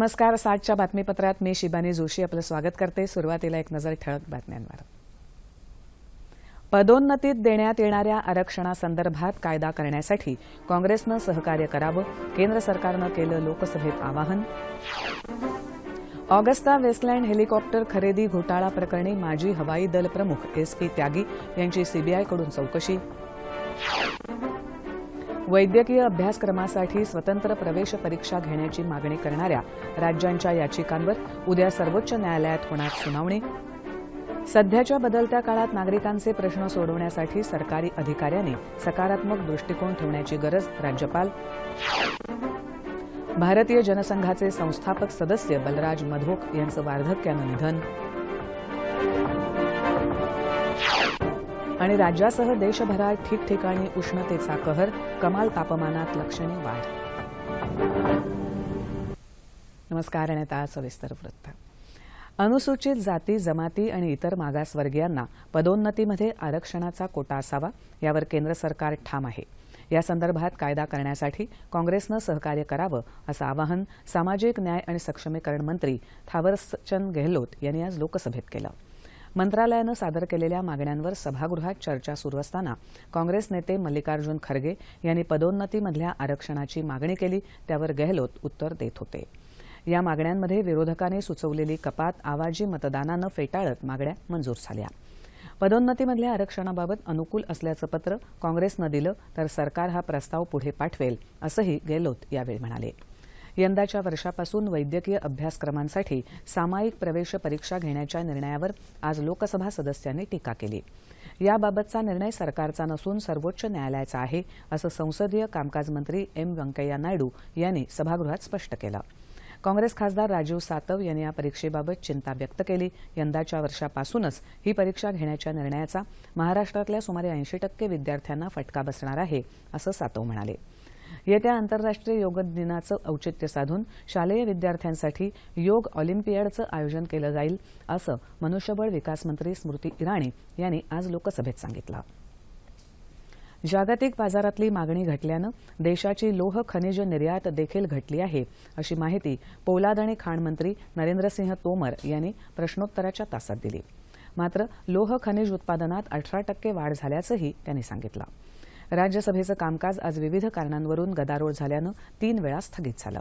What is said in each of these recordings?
नमस्कार सातच्या बातमीपत्रात मी शिबानी जोशी आपलं स्वागत करते. सुरुवातीला एक नजर ठळक बातम्यांवर. पदोन्नतीत देण्यात येणाऱ्या आरक्षणासंदर्भात कायदा करण्यासाठी काँग्रेसनं सहकार्य करावं केंद्र सरकारनं केलं लोकसभेत आवाहन. ऑगस्टा वेस्टलँड हेलिकॉप्टर खरेदी घोटाळा प्रकरणी माजी हवाई दल प्रमुख एस पी त्यागी यांची सीबीआयकडून चौकशी. वैद्यकीय अभ्यासक्रमासाठी स्वतंत्र प्रवेश परीक्षा घेण्याची मागणी करणाऱ्या राज्यांच्या याचिकांवर उद्या सर्वोच्च न्यायालयात होणार सुनावणी. सध्याच्या बदलत्या काळात नागरिकांचे प्रश्न सोडवण्यासाठी सरकारी अधिकाऱ्यांनी सकारात्मक दृष्टिकोन ठेवण्याची गरज राज्यपाल. भारतीय जनसंघाचे संस्थापक सदस्य बलराज मधोक यांचं वार्धक्यानं निधन. आणि राज्यासह देशभरात ठिकठिकाणी उष्णतेचा कहर कमाल तापमानात लक्षणीय वाढ. नमस्कार आणि आता सविस्तर वृत्त. अनुसूचित जाती जमाती आणि इतर मागासवर्गीयांना पदोन्नतीमध्ये आरक्षणाचा कोटा असावा यावर केंद्र सरकार ठाम आहे. यासंदर्भात कायदा करण्यासाठी काँग्रेसनं सहकार्य करावं असं आवाहन सामाजिक न्याय आणि सक्षमीकरण मंत्री थावरचंद गेहलोत यांनी आज लोकसभेत केलं. मंत्रालयानं सादर केलेल्या मागण्यांवर सभागृहात चर्चा सुरू असताना काँग्रेस नेते मल्लिकार्जुन खरगे यांनी पदोन्नतीमधल्या आरक्षणाची मागणी केली त्यावर गेहलोत उत्तर देत होते. या मागण्यांमध्ये विरोधकांनी सुचवलेली कपात आवाजी मतदानानं फेटाळत मागण्या मंजूर झाल्या. पदोन्नतीमधल्या आरक्षणाबाबत अनुकूल असल्याचं पत्र काँग्रेसनं दिलं तर सरकार हा प्रस्ताव पुढे पाठवेल असंही गेहलोत यावेळी म्हणाले. यंदाच्या वर्षापासून वैद्यकीय अभ्यासक्रमांसाठी सामायिक प्रवेश परीक्षा घेण्याच्या निर्णयावर आज लोकसभा सदस्यांनी टीका केली. याबाबतचा निर्णय सरकारचा नसून सर्वोच्च न्यायालयाचा आहे असं संसदीय कामकाज मंत्री एम व्यंकय्या नायडू यांनी सभागृहात स्पष्ट केलं. काँग्रेस खासदार राजीव सातव यांनी या परीक्षेबाबत चिंता व्यक्त केली. यंदाच्या वर्षापासूनच ही परीक्षा घेण्याच्या निर्णयाचा महाराष्ट्रातल्या सुमारे ऐंशी टक्के विद्यार्थ्यांना फटका बसणार आहे असं सातव म्हणाले. येत्या आंतरराष्ट्रीय योग दिनाचं औचित्य साधून शालेय विद्यार्थ्यांसाठी योग ऑलिम्पियाडचं आयोजन केलं जाईल असं मनुष्यबळ विकास मंत्री स्मृती इराणी यांनी आज लोकसभेत सांगितलं. जागतिक बाजारातली मागणी घटल्यानं देशाची लोह खनिज निर्यात देखील घटली आहे अशी माहिती पोलाद आणि खाण मंत्री नरेंद्रसिंह तोमर यांनी प्रश्नोत्तराच्या तासात दिली. मात्र लोह खनिज उत्पादनात अठरा टक्के वाढ झाल्याचंही त्यांनी सांगितलं. राज्यसभेचं कामकाज आज विविध कारणांवरून गदारोळ झाल्यानं तीन वेळा स्थगित झालं.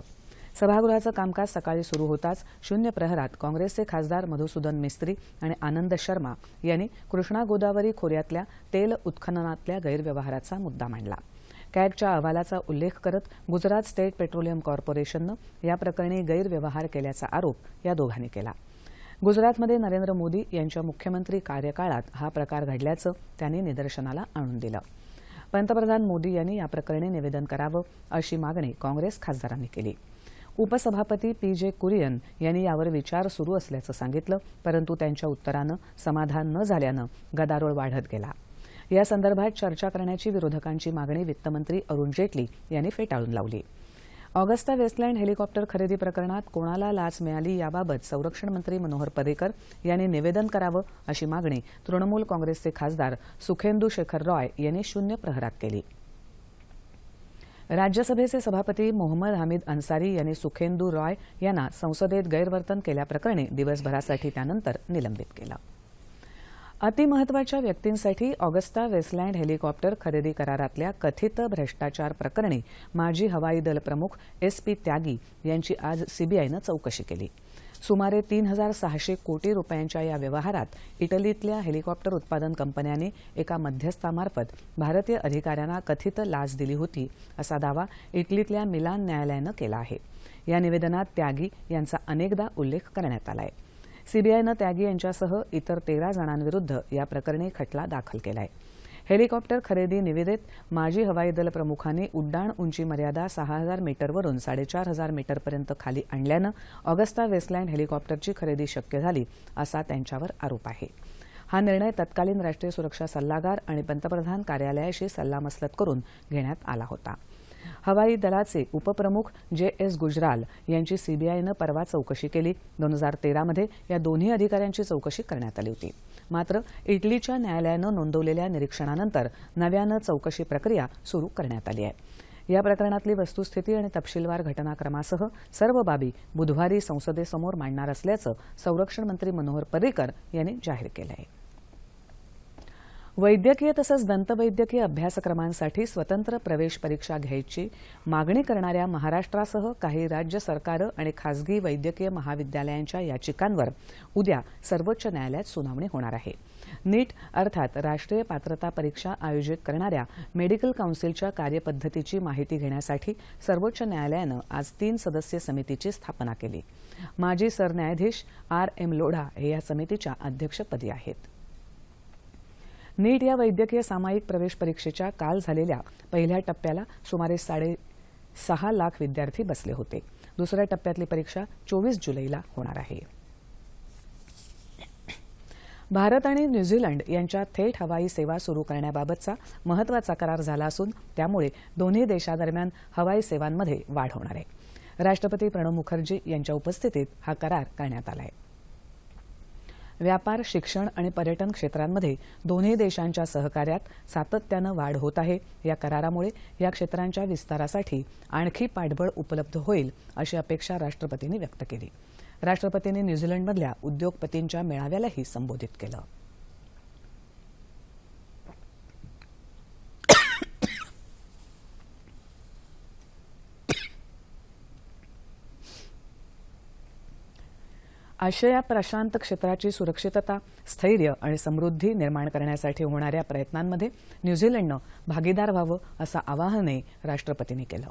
सभागृहाचं कामकाज सकाळी सुरू होताच शून्य प्रहरात काँग्रेसचे खासदार मधुसूदन मिस्त्री आणि आनंद शर्मा यांनी कृष्णा गोदावरी खोऱ्यातल्या तेल उत्खननातल्या गैरव्यवहाराचा मुद्दा मांडला. कॅगच्या अहवालाचा उल्लेख करत गुजरात स्टेट पेट्रोलियम कॉर्पोरेशननं या प्रकरणी गैरव्यवहार केल्याचा आरोप या दोघांनी केला. गुजरातमध्ये नरेंद्र मोदी यांच्या मुख्यमंत्री कार्यकाळात हा प्रकार घडल्याचं त्यांनी निदर्शनाला आणून दिलं. पंतप्रधान मोदी यांनी या प्रकरणी निवेदन करावं अशी मागणी काँग्रेस खासदारांनी केली. उपसभापती पी जे कुरियन यांनी यावर विचार सुरू असल्याचं सांगितलं परंतु त्यांच्या उत्तरानं समाधान न झाल्यानं गदारोळ वाढत गेला. या संदर्भात चर्चा करण्याची विरोधकांची मागणी वित्तमंत्री अरुण जेटली यांनी फेटाळून लावली. ऑगस्टा वेस्टलँड हेलिकॉप्टर खरेदी प्रकरणात कोणाला लाच मिळाली याबाबत संरक्षण मंत्री मनोहर पर्रिकर यांनी निवेदन करावं अशी मागणी तृणमूल काँग्रेसचे खासदार सुखेंदू शेखर रॉय यांनी शून्य प्रहरात केली. राज्यसभेचे सभापती मोहम्मद हामिद अन्सारी यांनी सुखेंदू रॉय यांना संसदेत गैरवर्तन केल्याप्रकरणी दिवसभरासाठी त्यानंतर निलंबित केलं. अतिमहत्वाच्या व्यक्तींसाठी ऑगस्टा वेस्टलँड हेलिकॉप्टर खरेदी करारातल्या कथित भ्रष्टाचार प्रकरणी माजी हवाई दल प्रमुख एस पी त्यागी यांची आज सीबीआयनं चौकशी केली. सुमारे तीन हजार सहाशे कोटी रुपयांच्या या व्यवहारात इटलीतल्या हेलिकॉप्टर उत्पादन कंपन्यांनी एका मध्यस्थामार्फत भारतीय अधिकाऱ्यांना कथित लाच दिली होती असा दावा इटलीतल्या मिलान न्यायालयानं केला आहे. या निवेदनात त्यागी यांचा अनेकदा उल्लेख करण्यात आला आहे सीबीआयनं त्यागी यांच्यासह इतर तेरा जणांविरुद्ध या प्रकरणी खटला दाखल केला आहे हेलिकॉप्टर खरेदी निविदेत माजी हवाई दल प्रमुखांनी उड्डाण उंची मर्यादा सहा हजार मीटरवरून साडेचार हजार मीटरपर्यंत खाली आणल्यानं ऑगस्टा वेस्टलँड हेलिकॉप्टरची खरेदी शक्य झाली असा त्यांच्यावर आरोप आहे. हा निर्णय तत्कालीन राष्ट्रीय सुरक्षा सल्लागार आणि पंतप्रधान कार्यालयाशी सल्लामसलत करून घेण्यात आला होता. हवाई दलाचे उपप्रमुख जे एस गुजराल यांची सीबीआयनं परवा चौकशी केली. दोन हजार तेरामध्ये या दोन्ही अधिकाऱ्यांची चौकशी करण्यात आली होती. मात्र इटलीच्या न्यायालयानं नोंदवलेल्या निरीक्षणानंतर नव्यानं चौकशी प्रक्रिया सुरू करण्यात आली आहे. या प्रकरणातली वस्तुस्थिती आणि तपशीलवार घटनाक्रमासह सर्व बाबी बुधवारी संसदेसमोर मांडणार असल्याचं संरक्षण मंत्री मनोहर पर्रिकर यांनी जाहीर केलं आहे वैद्यकीय तसंच दंतवैद्यकीय अभ्यासक्रमांसाठी स्वतंत्र प्रवेश परीक्षा घ्यायची मागणी करणाऱ्या महाराष्ट्रासह काही राज्य सरकारं आणि खासगी वैद्यकीय महाविद्यालयांच्या याचिकांवर उद्या सर्वोच्च न्यायालयात सुनावणी होणार आहे. नीट अर्थात राष्ट्रीय पात्रता परीक्षा आयोजित करणाऱ्या मेडिकल काउन्सिलच्या कार्यपद्धतीची माहिती घेण्यासाठी सर्वोच्च न्यायालयानं आज तीन सदस्यीय समितीची स्थापना केली. माजी सरन्यायाधीश आर एम लोढा हे या समितीच्या अध्यक्षपदी आहेत. नीट या वैद्यकीय सामायिक प्रवेश परीक्षेच्या काल झालेल्या पहिल्या टप्प्याला सुमारे साडे सहा लाख विद्यार्थी बसले होते. दुसऱ्या टप्प्यातली परीक्षा चोवीस जुलैला होणार आहे. भारत आणि न्यूझीलंड यांच्या थेट हवाई सेवा सुरू करण्याबाबतचा महत्त्वाचा करार झाला असून त्यामुळे दोन्ही देशादरम्यान हवाई सेवांमध्ये वाढ होणार आहे. राष्ट्रपती प्रणव मुखर्जी यांच्या उपस्थितीत हा करार करण्यात आला आहे व्यापार शिक्षण आणि पर्यटन क्षेत्रांमध्ये दोन्ही देशांच्या सहकार्यात सातत्यानं वाढ होत आहे. या करारामुळे या क्षेत्रांच्या विस्तारासाठी आणखी पाठबळ उपलब्ध होईल अशी अपेक्षा राष्ट्रपतींनी व्यक्त केली. राष्ट्रपतींनी न्यूझीलंडमधल्या उद्योगपतींच्या मेळाव्यालाही संबोधित केलं. आशिया प्रशांत क्षेत्राची सुरक्षितता स्थैर्य आणि समृद्धी निर्माण करण्यासाठी होणाऱ्या प्रयत्नांमध्ये न्यूझीलंडनं भागीदार व्हावं असं आवाहनही राष्ट्रपतींनी केलं.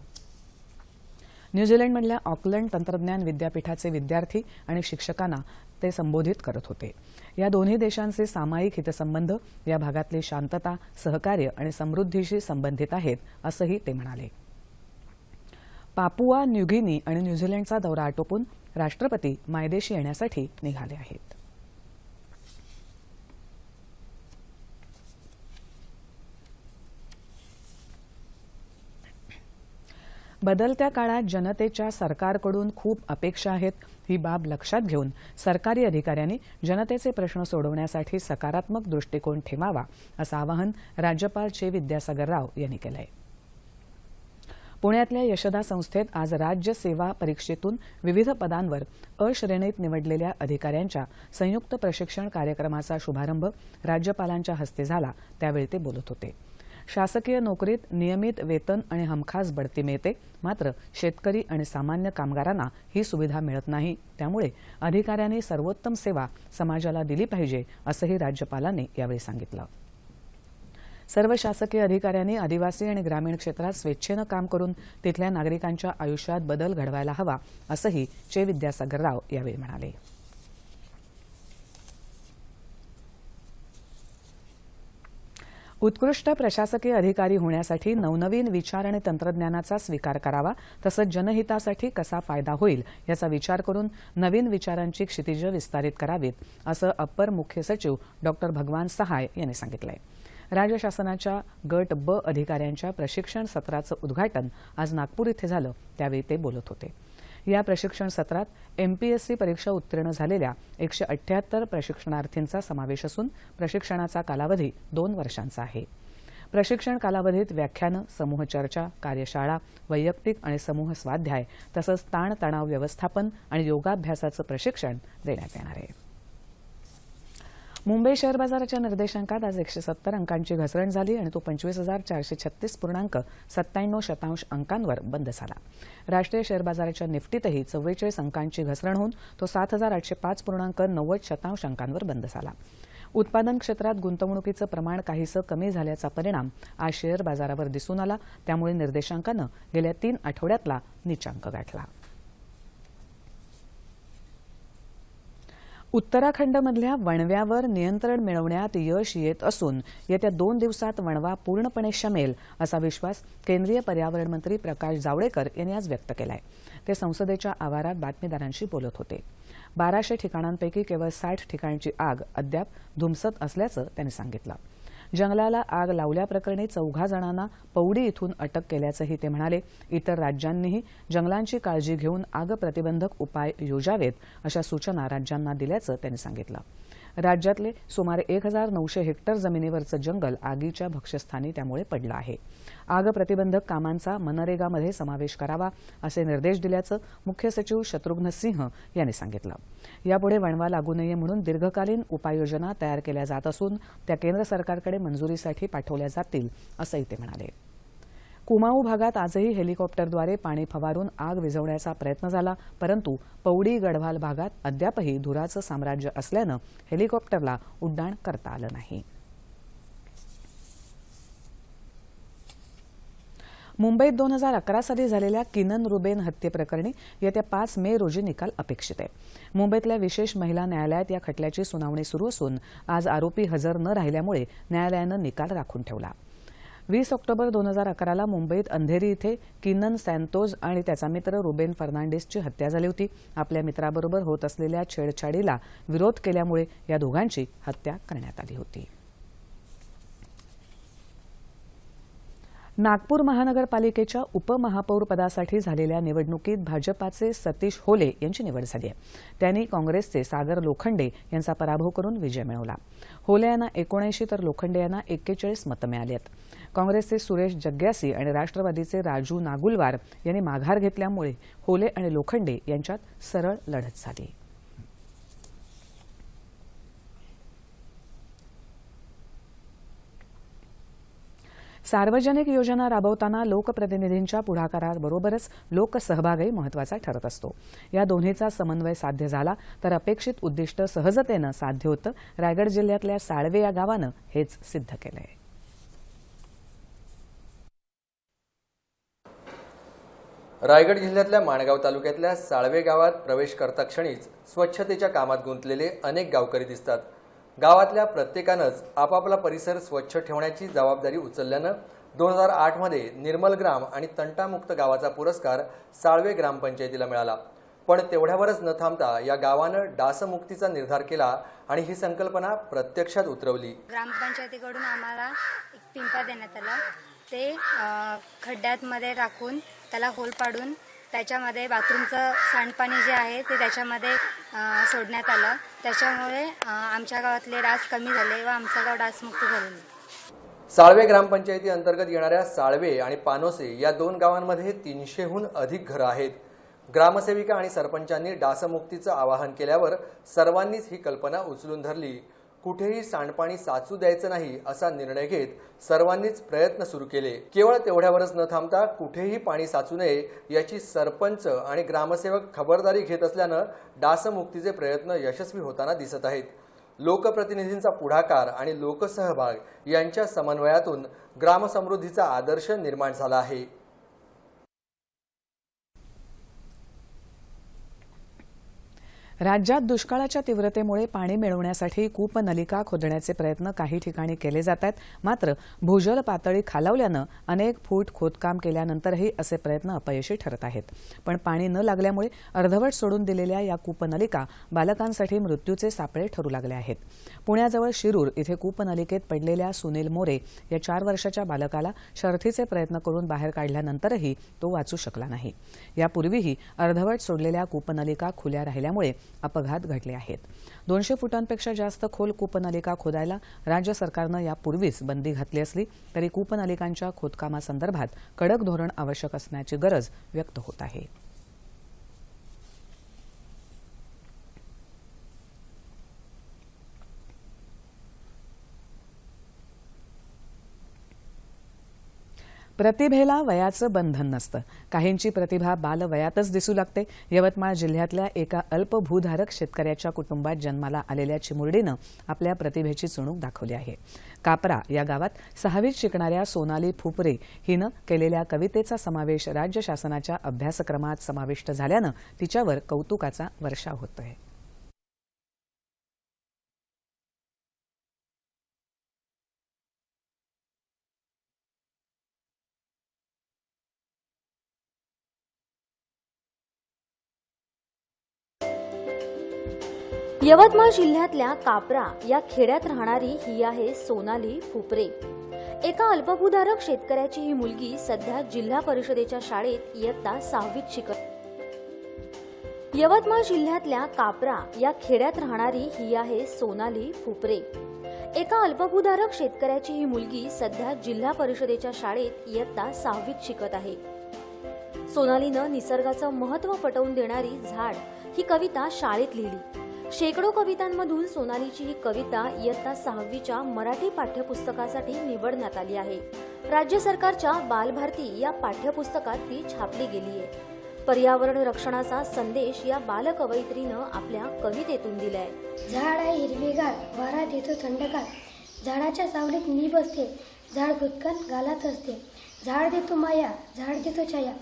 न्यूझीलंडमधल्या ऑकलंड तंत्रज्ञान विद्यापीठाचे विद्यार्थी आणि शिक्षकांना ते संबोधित करत होते. या दोन्ही देशांचे सामायिक हितसंबंध या भागातली शांतता सहकार्य आणि समृद्धीशी संबंधित आहेत असंही ते म्हणाले. पापुआ न्यूगिनी आणि न्यूझीलंडचा दौरा आटोपून राष्ट्रपती मायदेशी येण्यासाठी निघाले आहेत. बदलत्या काळात जनतेच्या सरकारकडून खूप अपेक्षा आहेत ही बाब लक्षात घेऊन सरकारी अधिकाऱ्यांनी जनतेचे प्रश्न सोडवण्यासाठी सकारात्मक दृष्टिकोन ठेवावा असं आवाहन राज्यपाल चे विद्यासागर राव यांनी केलं आहे पुण्यातल्या यशदा संस्थेत आज राज्य सेवा परीक्षेतून विविध पदांवर अ श्रेणीत निवडलेल्या अधिकाऱ्यांच्या संयुक्त प्रशिक्षण कार्यक्रमाचा शुभारंभ राज्यपालांच्या हस्ते झाला त्यावेळी ते बोलत होते. शासकीय नोकरीत नियमित वेतन आणि हमखास बढती मिळते मात्र शेतकरी आणि सामान्य कामगारांना ही सुविधा मिळत नाही. त्यामुळे अधिकाऱ्यांनी सर्वोत्तम सेवा समाजाला दिली पाहिजे असंही राज्यपालांनी यावेळी सांगितलं. सर्व शासकीय अधिकाऱ्यांनी आदिवासी आणि ग्रामीण क्षेत्रात स्वेच्छेनं काम करून तिथल्या नागरिकांच्या आयुष्यात बदल घडवायला हवा असंही चे. विद्यासागर राव यावेळी म्हणाले. उत्कृष्ट प्रशासकीय अधिकारी होण्यासाठी नवनवीन विचार आणि तंत्रज्ञानाचा स्वीकार करावा तसंच जनहितासाठी कसा फायदा होईल याचा विचार करून नवीन विचारांची क्षितिजं विस्तारित करावीत असं अप्पर मुख्य सचिव डॉ भगवान सहाय यांनी सांगितलं आहे राज्य शासनाच्या गट ब अधिकाऱ्यांच्या प्रशिक्षण सत्राचं उद्घाटन आज नागपूर इथे झालं त्यावेळी ते बोलत होते. या प्रशिक्षण सत्रात एमपीएससी परीक्षा उत्तीर्ण झालेल्या एकशे अठ्ठ्याहत्तर प्रशिक्षणार्थींचा समावेश असून प्रशिक्षणाचा कालावधी दोन वर्षांचा आहे. प्रशिक्षण कालावधीत व्याख्यानं समूह चर्चा कार्यशाळा वैयक्तिक आणि समूह स्वाध्याय तसंच ताणतणाव व्यवस्थापन आणि योगाभ्यासाचं प्रशिक्षण देण्यात येणार आहे. मुंबई शेअर बाजाराच्या निर्देशांकात आज एकशे सत्तर अंकांची घसरण झाली आणि तो पंचवीस हजार चारशे छत्तीस पूर्णांक सत्त्याण्णव शतांश अंकांवर बंद झाला. राष्ट्रीय शेअर बाजाराच्या निफ्टीतही चव्वेचाळीस अंकांची घसरण होऊन तो सात हजार आठशे पाच पूर्णांक नव्वद शतांश अंकांवर बंद झाला. उत्पादन क्षेत्रात गुंतवणुकीचं प्रमाण काहीसं कमी झाल्याचा परिणाम आज शेअर बाजारावर दिसून आला. त्यामुळे निर्देशांकानं गेल्या तीन आठवड्यातला निचांक गाठला. उत्तराखंडमधल्या वणव्यावर नियंत्रण मिळवण्यात यश येत असून येत्या दोन दिवसात वणवा पूर्णपणे शमेल असा विश्वास केंद्रीय पर्यावरण मंत्री प्रकाश जावडेकर यांनी आज व्यक्त केलाय. ते संसदेच्या आवारात बातमीदारांशी बोलत होते. बाराशे ठिकाणांपैकी केवळ साठ ठिकाणची आग अद्याप धुमसत असल्याचं त्यांनी सांगितलं. जंगलाला आग लावल्याप्रकरणी चौघा जणांना पौडी इथून अटक केल्याचंही ते म्हणाले. इतर राज्यांनीही जंगलांची काळजी घेऊन आग प्रतिबंधक उपाय योजावेत अशा सूचना राज्यांना दिल्याचं त्यांनी सांगितलं. राज्यातले सुमारे एक हजार नऊशे हेक्टर जमिनीवरचं जंगल आगीच्या भक्ष्यस्थानी त्यामुळे पडलं आहे. आग प्रतिबंधक कामांचा मनरेगामध्ये समावेश करावा असे निर्देश दिल्याचं मुख्य सचिव शत्रुघ्न सिंह यांनी सांगितलं. यापुढे वणवा लागू नये म्हणून दीर्घकालीन उपाययोजना तयार केल्या जात असून त्या केंद्र सरकारकडे मंजुरीसाठी पाठवल्या जातील असंही ते म्हणाले. कुमाऊ भागात आजही हेलिकॉप्टरद्वारे पाणी फवारून आग विझवण्याचा प्रयत्न झाला परंतु पौडी गढवाल भागात अद्यापही धुराचं साम्राज्य असल्यानं हेलिकॉप्टरला उड्डाण करता आलं नाही. मुंबईत दोन हजार अकरा साली झालेल्या किनन रुबेन हत्येप्रकरणी येत्या पाच मे रोजी निकाल अपेक्षित आहे. मुंबईतल्या विशेष महिला न्यायालयात या खटल्याची सुनावणी सुरू असून आज आरोपी हजर न राहिल्यामुळे न्यायालयानं निकाल राखून ठेवला. वीस ऑक्टोबर दोन हजार अकराला मुंबईत अंधेरी इथे किनन सॅन्तोज आणि त्याचा मित्र रुबेन फर्नांडिसची हत्या झाली होती. आपल्या मित्राबरोबर होत असलेल्या छेडछाडीला विरोध केल्यामुळे या दोघांची हत्या करण्यात आली होती. नागपूर महानगरपालिकेच्या उपमहापौरपदासाठी झालेल्या निवडणुकीत भाजपाचे सतीश होले यांची निवड झाली आहे. त्यांनी काँग्रेसचे सागर लोखंडे यांचा पराभव करून विजय मिळवला. होले यांना एकोणऐंशी तर लोखंडे यांना एक्केचाळीस मतं मिळाली आहेत. काँग्रेसचे सुरेश जग्यासी आणि राष्ट्रवादीचे राजू नागुलवार यांनी माघार घेतल्यामुळे होले आणि लोखंडे यांच्यात सरळ लढत झाली. सार्वजनिक योजना राबवताना लोकप्रतिनिधींच्या पुढाकाराबरोबरच लोकसहभागही महत्त्वाचा ठरत असतो. या दोन्हीचा समन्वय साध्य झाला तर अपेक्षित उद्दिष्ट सहजतेनं साध्य होतं. रायगड जिल्ह्यातल्या साळवे या गावानं हेच सिद्ध केलंय. रायगड जिल्ह्यातल्या माणगाव तालुक्यातल्या साळवे गावात प्रवेश करता क्षणीच स्वच्छतेच्या कामात गुंतलेले अनेक गावकरी दिसतात. गावातल्या प्रत्येकानंच आपापला परिसर स्वच्छ ठेवण्याची जबाबदारी उचलल्यानं दोन हजार आठमध्ये निर्मल ग्राम आणि तंटामुक्त गावाचा पुरस्कार साळवे ग्रामपंचायतीला मिळाला. पण तेवढ्यावरच न थांबता या गावानं डासमुक्तीचा निर्धार केला आणि ही संकल्पना प्रत्यक्षात उतरवली. ग्रामपंचायतीकडून आम्हाला एक पिंपा देण्यात आला. ते खड्ड्यात मध्ये टाकून त्याला होल पाडून त्याच्यामध्ये बाथरूमचं सांडपाणी जे आहे ते त्याच्यामध्ये सोडण्यात आलं. त्याच्यामुळे आमच्या गावातले डास कमी झाले व आमचं गाव डासमुक्त झालेलं साळवे ग्रामपंचायती अंतर्गत येणाऱ्या साळवे आणि पानोसे या दोन गावांमध्ये तीनशेहून अधिक घरं आहेत. ग्रामसेविका आणि सरपंचांनी डासमुक्तीचं आवाहन केल्यावर सर्वांनीच ही कल्पना उचलून धरली. कुठेही सांडपाणी साचू द्यायचं नाही असा निर्णय घेत सर्वांनीच प्रयत्न सुरू केले. केवळ तेवढ्यावरच न थांबता कुठेही पाणी साचू नये याची सरपंच आणि ग्रामसेवक खबरदारी घेत असल्यानं डासमुक्तीचे प्रयत्न यशस्वी होताना दिसत आहेत. लोकप्रतिनिधींचा पुढाकार आणि लोकसहभाग यांच्या समन्वयातून ग्रामसमृद्धीचा आदर्श निर्माण झाला आहे. राज्यात दुष्काळाच्या तीव्रतेमुळे पाणी मिळवण्यासाठी कूपनलिका खोदण्याचे प्रयत्न काही ठिकाणी केले जात आहेत. मात्र भूजल पातळी खालावल्यानं अनेक फूट खोदकाम केल्यानंतरही असे प्रयत्न अपयशी ठरत आहेत. पण पाणी न लागल्यामुळे अर्धवट सोडून दिलेल्या या कूपनलिका बालकांसाठी मृत्यूचे सापळे ठरू लागले आहेत. पुण्याजवळ शिरूर इथे कूपनलिकेत पडलेल्या सुनील मोरे या चार वर्षाच्या बालकाला शर्थीचे प्रयत्न करून बाहेर काढल्यानंतरही तो वाचू शकला नाही. यापूर्वीही अर्धवट सोडलेल्या कूपनलिका खुल्या राहिल्यामुळे अपघात घडले आहेत. दोनशे फुटांपेक्षा जास्त खोल कूपनलिका खोदायला राज्य सरकारनं यापूर्वीच बंदी घातली असली तरी कूपनलिकांच्या खोदकामासंदर्भात कडक धोरण आवश्यक असण्याची गरज व्यक्त होत आहे. प्रतिभेला वयाचं बंधन नसतं. काहींची प्रतिभा बालवयातच दिसू लागते. यवतमाळ जिल्ह्यातल्या एका अल्पभूधारक शेतकऱ्याच्या कुटुंबात जन्माला आलेल्या चिमुरडीनं आपल्या प्रतिभेची चुणूक दाखवली आहे. कापरा या गावात सहावीत शिकणाऱ्या सोनाली फुपरे हिनं केलेल्या कवितेचा समावेश राज्य शासनाच्या अभ्यासक्रमात समाविष्ट झाल्यानं तिच्यावर कौतुकाचा वर्षाव आहे यवतमाळ जिल्ह्यातल्या कापरा या खेड्यात राहणारी ही आहे सोनाली फुपरे. एका अल्पभूधारक शेतकऱ्याची ही मुलगी सध्या जिल्हा परिषदेच्या शाळेत इयत्ता सहावीत शिकत यवतमाळ जिल्ह्यातल्या कापरा या खेड्यात राहणारी ही आहे सोनाली फुपरे. एका अल्पभूधारक शेतकऱ्याची ही मुलगी सध्या जिल्हा परिषदेच्या शाळेत इयत्ता सहावीत शिकत आहे. सोनालीनं निसर्गाचं महत्त्व पटवून देणारी झाड ही कविता शाळेत लिहिली. शेकडो कवितांमधून सोनालीची ही कविता इयत्ता सहावीच्या मराठी पाठ्यपुस्तकासाठी निवडण्यात आली आहे. राज्य सरकारच्या बालभारती या पाठ्यपुस्तकात ती छापली गेली आहे. पर्यावरण रक्षणाचा संदेश या बालकवयित्रीनं आपल्या कवितेतून दिलाय. झाड आहे हिरवेगार वारा देतो थंडगार. झाडाच्या सावलीत मी बसते झाड खुदकन गालात असते. झाड देतो माया झाड देतो छाया.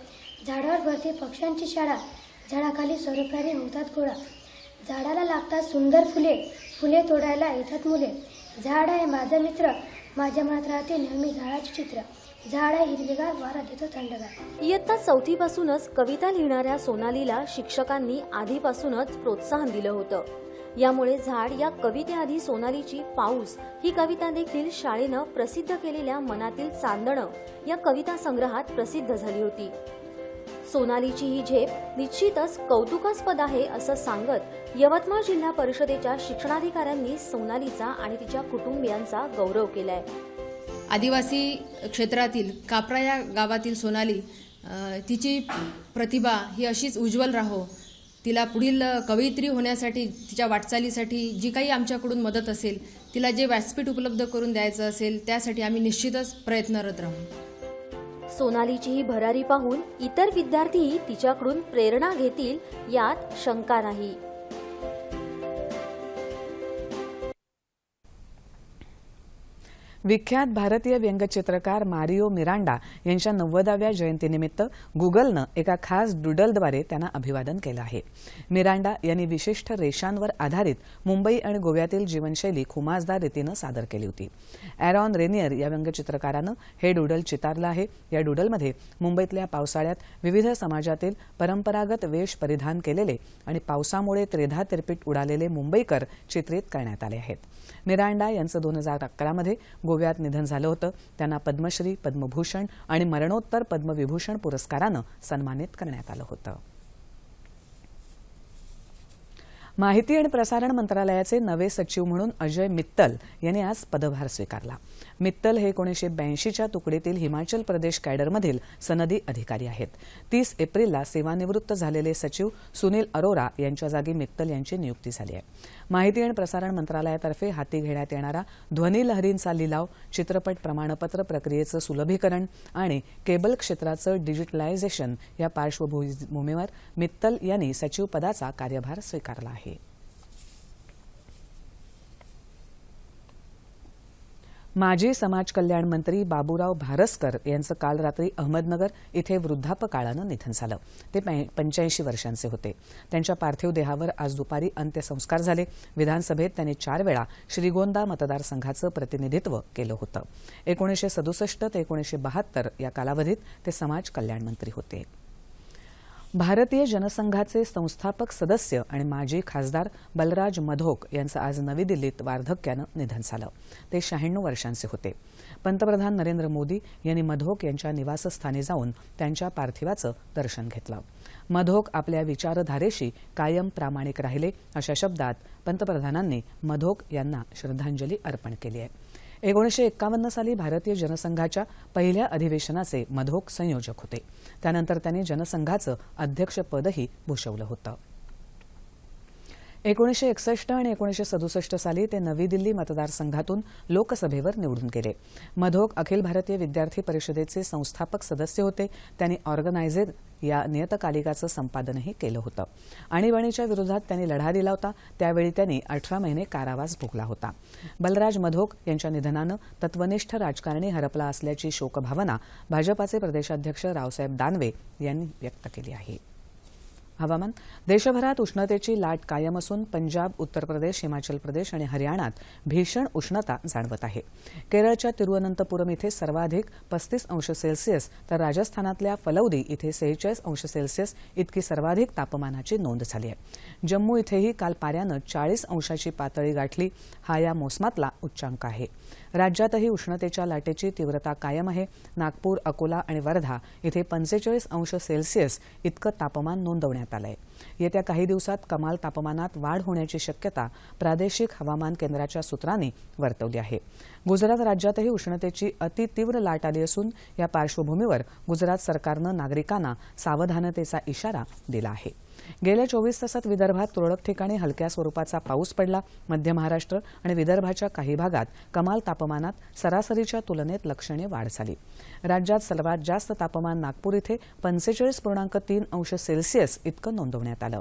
झाडावर भरते पक्ष्यांची शाळा. झाडाखाली स्वरूपाने होतात गोळा. झाडाला लागतात सुंदर फुले फुले तोडायला येतात मुले. झाड आहे माझा मित्र माझ्या मनात राहते नेहमी झाडाचे चित्र. झाड आहे हिरवेगार वारा देतो थंडगार. इयत्ता चौथीपासूनच कविता लिहिणाऱ्या सोनालीला शिक्षकांनी आधीपासूनच प्रोत्साहन दिलं होतं. यामुळे झाड या कवितेआधी सोनालीची पाऊस ही कविता देखील शाळेनं प्रसिद्ध केलेल्या मनातील चांदणं या कविता संग्रहात प्रसिद्ध झाली होती. सोनालीची ही झेप निश्चितच कौतुकास्पद आहे असं सांगत यवतमाळ जिल्हा परिषदेच्या शिक्षणाधिकाऱ्यांनी सोनालीचा आणि तिच्या कुटुंबियांचा गौरव केलाय. आदिवासी क्षेत्रातील कापरा या गावातील सोनाली तिची प्रतिभा ही अशीच उज्ज्वल राहो. तिला पुढील कवयित्री होण्यासाठी तिच्या वाटचालीसाठी जी काही आमच्याकडून मदत असेल तिला जे व्यासपीठ उपलब्ध करून द्यायचं असेल त्यासाठी आम्ही निश्चितच प्रयत्नरत राहू. सोनालीची ही भरारी पाहून इतर विद्यार्थीही तिच्याकडून प्रेरणा घेतील यात शंका नाही. विख्यात भारतीय व्यंगचित्रकार मारिओ मिरांडा यांच्या नव्वदाव्या जयंतीनिमित्त गुगलनं एका खास डुडलद्वारे त्यांना अभिवादन केलं आहे. मिरांडा यांनी विशिष्ट रेषांवर आधारित मुंबई आणि गोव्यातील जीवनशैली खुमासदार रीतीनं सादर केली होती. ॲरॉन रेनियर या व्यंगचित्रकारानं हे डुडल चितारलं आहे. या डुडलमध्ये मुंबईतल्या पावसाळ्यात विविध समाजातील परंपरागत वेश परिधान केलेले आणि पावसामुळे त्रेधा तिरपीट उडालेले मुंबईकर चित्रित करण्यात आले आहेत. मिरांडा यांचं दोन हजार अकरामध्ये गोव्यात निधन झालं होतं. त्यांना पद्मश्री पद्मभूषण आणि मरणोत्तर पद्मविभूषण पुरस्कारानं सन्मानित करण्यात आलं होतं. माहिती आणि प्रसारण मंत्रालयाचे नवे सचिव म्हणून अजय मित्तल यांनी आज पदभार स्वीकारला. मित्तल हे एकोणीसशे ब्याऐंशीच्या तुकडीतील हिमाचल प्रदेश कॅडरमधील सनदी अधिकारी आहेत. तीस एप्रिलला सेवानिवृत्त झालेले सचिव सुनील अरोरा यांच्या जागी मित्तल यांची नियुक्ती झाली आहे. माहिती आणि प्रसारण मंत्रालयातर्फे हाती घेण्यात येणारा ध्वनी लहरींचा लिलाव चित्रपट प्रमाणपत्र प्रक्रियेचं सुलभीकरण आणि केबल क्षेत्राचं डिजिटलायझेशन या पार्श्वभूमीवर मित्तल यांनी सचिव पदाचा कार्यभार स्वीकारला आहे. माजी समाज कल्याण मंत्री बाबूराव भारसकर यांचं काल रात्री अहमदनगर इथे वृद्धापकाळानं निधन झालं. ते पंच्याऐंशी वर्षांचे होते. त्यांच्या पार्थिव देहावर आज दुपारी अंत्यसंस्कार झाले. विधानसभेत त्यांनी चार वेळा श्रीगोंदा मतदारसंघाचं प्रतिनिधित्व केलं होतं. एकोणीसशे सदुसष्ट ते एकोणीसशे बहात्तर या कालावधीत ते समाज कल्याण मंत्री होते. भारतीय जनसंघाचे संस्थापक सदस्य आणि माजी खासदार बलराज मधोक यांचं आज नवी दिल्लीत वार्धक्यानं निधन झालं. ते शहाण्णव वर्षांचे होते. पंतप्रधान नरेंद्र मोदी यांनी मधोक यांच्या निवासस्थानी जाऊन त्यांच्या पार्थिवाचं दर्शन घेतलं. मधोक आपल्या विचारधारेशी कायम प्रामाणिक राहिले अशा शब्दात पंतप्रधानांनी मधोक यांना श्रद्धांजली अर्पण केली आहे. एकोणीसशे एक्कावन्न साली भारतीय जनसंघाच्या पहिल्या अधिवेशनाचे मधोक संयोजक होते. त्यानंतर त्यांनी जनसंघाचं अध्यक्षपदही भूषवलं होतं. एकोणीसशे एकसष्ट आणि एकोणीसशे सदुसष्ट साली ते नवी दिल्ली मतदारसंघातून लोकसभेवर निवडून गेले. मधोक अखिल भारतीय विद्यार्थी परिषदेचे संस्थापक सदस्य होते. त्यांनी ऑर्गनायझर या नियतकालिकाचं संपादनही केलं होतं. आणीबाणीच्या विरोधात त्यांनी लढा दिला होता. त्यावेळी त्यांनी अठरा महिने कारावास भोगला होता. बलराज मधोक यांच्या निधनानं तत्वनिष्ठ राजकारणी हरपला असल्याची शोकभावना भाजपाचे प्रदेशाध्यक्ष रावसाहेब दानवे यांनी व्यक्त केली आहे. हवामान. देशभरात उष्णतेची लाट कायम असून पंजाब उत्तर प्रदेश हिमाचल प्रदेश आणि हरियाणात भीषण उष्णता जाणवत आहे. केरळच्या तिरुअनंतपुरम इथे सर्वाधिक पस्तीस अंश सेल्सिअस तर राजस्थानातल्या फलौदी इथे सेहेचाळीस अंश सेल्सिअस इतकी सर्वाधिक तापमानाची नोंद झाली आहे. जम्मू इथेही काल पाऱ्यानं चाळीस अंशाची पातळी गाठली. हा या मोसमातला उच्चांक आहे. राज्यातही उष्णतेच्या लाटेची तीव्रता कायम आहे. नागपूर अकोला आणि वर्धा इथे पंचेचाळीस अंश सेल्सिअस इतकं तापमान नोंदवण्यात आलं आहे येत्या काही दिवसात कमाल तापमानात वाढ होण्याची शक्यता प्रादेशिक हवामान केंद्राच्या सूत्रांनी वर्तवली आहे. गुजरात राज्यातही उष्णतेची अतितीव्र लाट आली असून या पार्श्वभूमीवर गुजरात सरकारनं नागरिकांना सावधानतेचा इशारा दिला आहे. गेल्या चोवीस तासात विदर्भात तुरळक ठिकाणी हलक्या स्वरूपाचा पाऊस पडला. मध्य महाराष्ट्र आणि विदर्भाच्या काही भागात कमाल तापमानात सरासरीच्या तुलनेत लक्षणीय वाढ झाली. राज्यात सर्वात जास्त तापमान नागपूर इथे पंचेचाळीस पूर्णांक तीन अंश सेल्सिअस इतकं नोंदवण्यात आलं.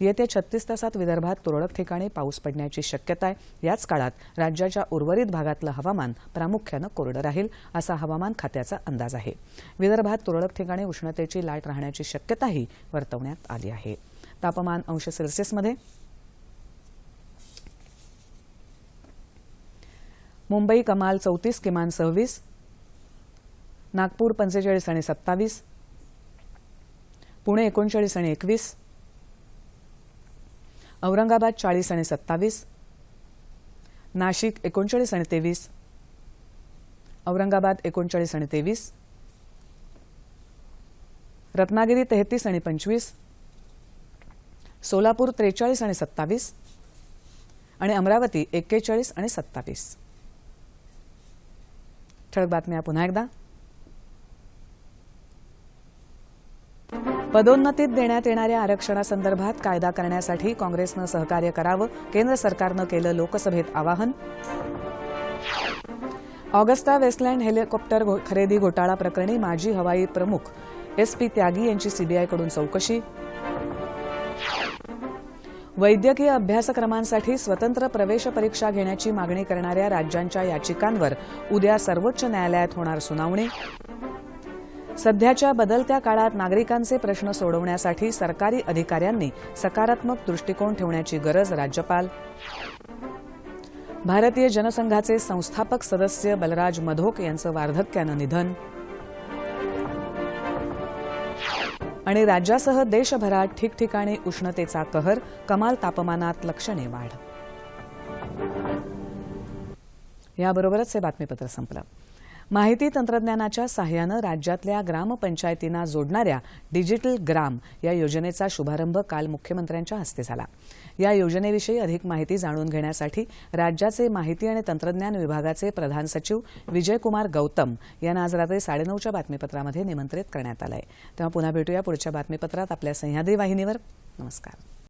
येत्या छत्तीस तासात विदर्भात तुरळक ठिकाणी पाऊस पडण्याची शक्यता आहे. याच काळात राज्याच्या उर्वरित भागातलं हवामान प्रामुख्यानं कोरडं राहील असा हवामान खात्याचा अंदाज आहे. विदर्भात तुरळक ठिकाणी उष्णतेची लाट राहण्याची शक्यताही वर्तवण्यात आली आहे. तापमान अंश सेल्सिअसमध्ये मुंबई कमाल चौतीस किमान सव्वीस. नागपूर पंचेचाळीस आणि सत्तावीस. पुणे एकोणचाळीस आणि एकवीस. औरंगाबाद चाळीस आणि सत्तावीस. नाशिक एकोणचाळीस आणि तेवीस. औरंगाबाद एकोणचाळीस आणि तेवीस. रत्नागिरी तेहतीस आणि पंचवीस. सोलापूर त्रेचाळीस आणि सत्तावीस आणि अमरावती एक्केचाळीस आणि सत्तावीस. ठळक बातम्या पुन्हा एकदा. पदोन्नतीत देण्यात येणाऱ्या आरक्षणासंदर्भात कायदा करण्यासाठी काँग्रेसनं सहकार्य करावं केंद्र सरकारनं केलं लोकसभेत आवाहन. ऑगस्टा वेस्टलँड हेलिकॉप्टर खरेदी घोटाळा प्रकरणी माजी हवाई प्रमुख एस पी त्यागी यांची सीबीआयकडून चौकशी. वैद्यकीय अभ्यासक्रमांसाठी स्वतंत्र प्रवेश परीक्षा घेण्याची मागणी करणाऱ्या राज्यांच्या याचिकांवर उद्या सर्वोच्च न्यायालयात होणार सुनावणी. सध्याच्या बदलत्या काळात नागरिकांचे प्रश्न सोडवण्यासाठी सरकारी अधिकाऱ्यांनी सकारात्मक दृष्टिकोन ठेवण्याची गरज राज्यपाल. भारतीय जनसंघाचे संस्थापक सदस्य बलराज मधोक यांचं वार्धक्यानं निधन. आणि राज्यासह देशभरात ठिकठिकाणी उष्णतेचा कहर कमाल तापमानात लक्षणीय वाढ. याबरोबरच हे बातमीपत्र संपलं. माहिती तंत्रज्ञानाच्या सहाय्यानं राज्यातल्या ग्रामपंचायतींना जोडणाऱ्या डिजिटल ग्राम या योजनेचा शुभारंभ काल मुख्यमंत्र्यांच्या हस्ते झाला. या योजनेविषयी अधिक माहिती जाणून घेण्यासाठी राज्याचे माहिती आणि तंत्रज्ञान विभागाचे प्रधान सचिव विजयकुमार गौतम यांना आज रात्री साडेनऊच्या बातमीपत्रामध्ये निमंत्रित करण्यात आलं आहे तेव्हा पुन्हा भेटूया पुढच्या बातमीपत्रात आपल्या सह्याद्री वाहिनीवर. नमस्कार.